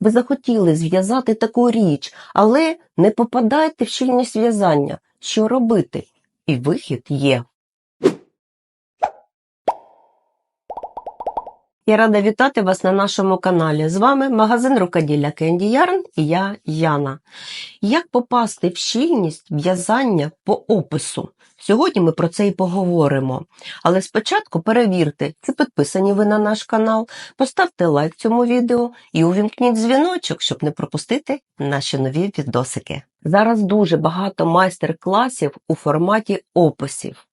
Ви захотіли зв'язати таку річ, але не попадайте в щільність в'язання. Що робити? І вихід є. Я рада вітати вас на нашому каналі. З вами магазин рукоділля Кенді Ярн і я Яна. Як попасти в щільність в'язання по опису? Сьогодні ми про це і поговоримо. Але спочатку перевірте, чи підписані ви на наш канал, поставте лайк цьому відео і увімкніть дзвіночок, щоб не пропустити наші нові відосики. Зараз дуже багато майстер-класів у форматі описів.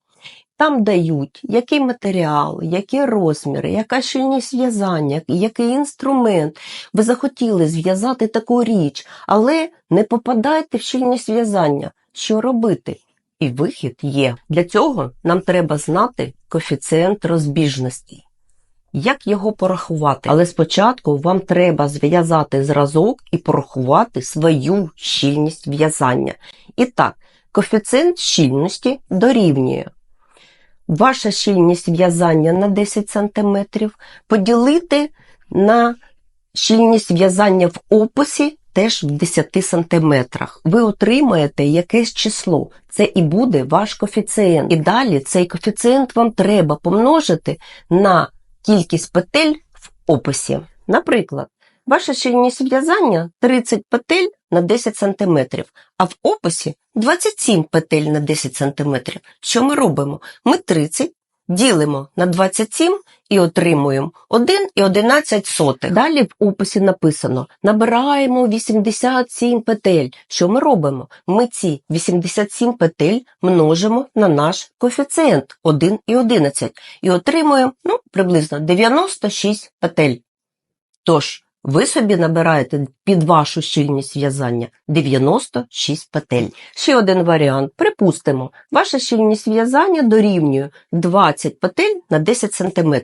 Там дають, який матеріал, які розміри, яка щільність в'язання, який інструмент. Ви захотіли зв'язати таку річ, але не попадаєте в щільність в'язання. Що робити? І вихід є. Для цього нам треба знати коефіцієнт розбіжності. Як його порахувати? Але спочатку вам треба зв'язати зразок і порахувати свою щільність в'язання. І так, коефіцієнт щільності дорівнює ваша щільність в'язання на 10 см поділити на щільність в'язання в описі теж в 10 см. Ви отримаєте якесь число. Це і буде ваш коефіцієнт. І далі цей коефіцієнт вам треба помножити на кількість петель в описі. Наприклад, ваша щільність в'язання 30 петель на 10 см, а в описі 27 петель на 10 см. Що ми робимо? Ми 30 ділимо на 27 і отримуємо 1,11 сотих. Далі в описі написано набираємо 87 петель. Що ми робимо? Ми ці 87 петель множимо на наш коефіцієнт 1,11 і отримуємо ну, приблизно 96 петель. Тож, ви собі набираєте під вашу щільність в'язання 96 петель. Ще один варіант. Припустимо, ваша щільність в'язання дорівнює 20 петель на 10 см,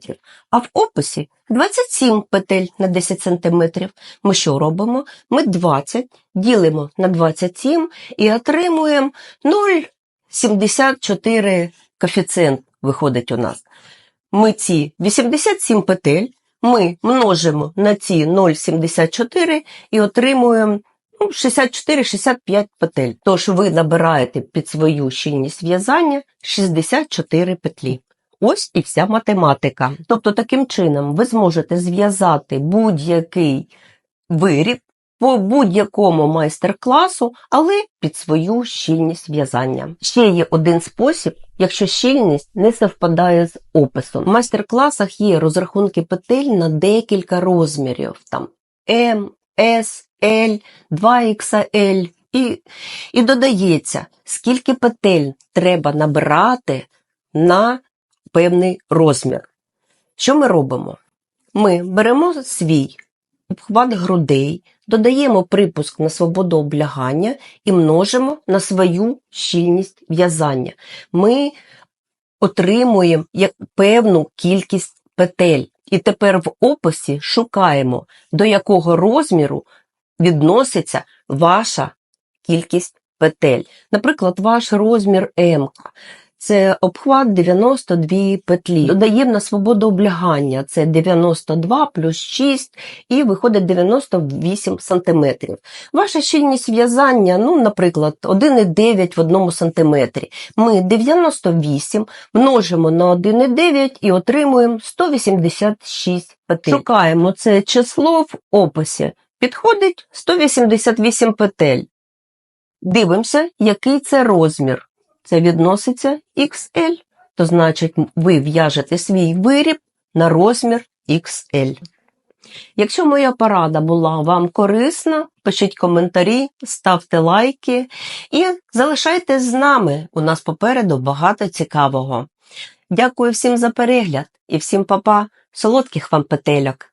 а в описі 27 петель на 10 см. Ми що робимо? Ми 20 ділимо на 27 і отримуємо 0,74 коефіцієнт виходить у нас. Ми ці 87 петель ми множимо на ці 0,74 і отримуємо ну, 64-65 петель. Тож ви набираєте під свою щільність в'язання 64 петлі. Ось і вся математика. Тобто, таким чином ви зможете зв'язати будь-який виріб по будь-якому майстер-класу, але під свою щільність в'язання. Ще є один спосіб, якщо щільність не совпадає з описом. В майстер-класах є розрахунки петель на декілька розмірів, там М, С, L, 2XL, і, і додається, скільки петель треба набирати на певний розмір. Що ми робимо? Ми беремо свій обхват грудей, додаємо припуск на свободу облягання і множимо на свою щільність в'язання. Ми отримуємо певну кількість петель. І тепер в описі шукаємо, до якого розміру відноситься ваша кількість петель. Наприклад, ваш розмір М. Це обхват 92 петлі. Додаємо на свободу облягання. Це 92 плюс 6 і виходить 98 см. Ваша щільність в'язання, ну, наприклад, 1,9 в 1 см. Ми 98 множимо на 1,9 і отримуємо 186 петель. Шукаємо це число в описі. Підходить 188 петель. Дивимося, який це розмір це відноситься XL, то значить ви в'яжете свій виріб на розмір XL. Якщо моя порада була вам корисна, пишіть коментарі, ставте лайки і залишайтесь з нами. У нас попереду багато цікавого. Дякую всім за перегляд і всім папа, солодких вам петельок!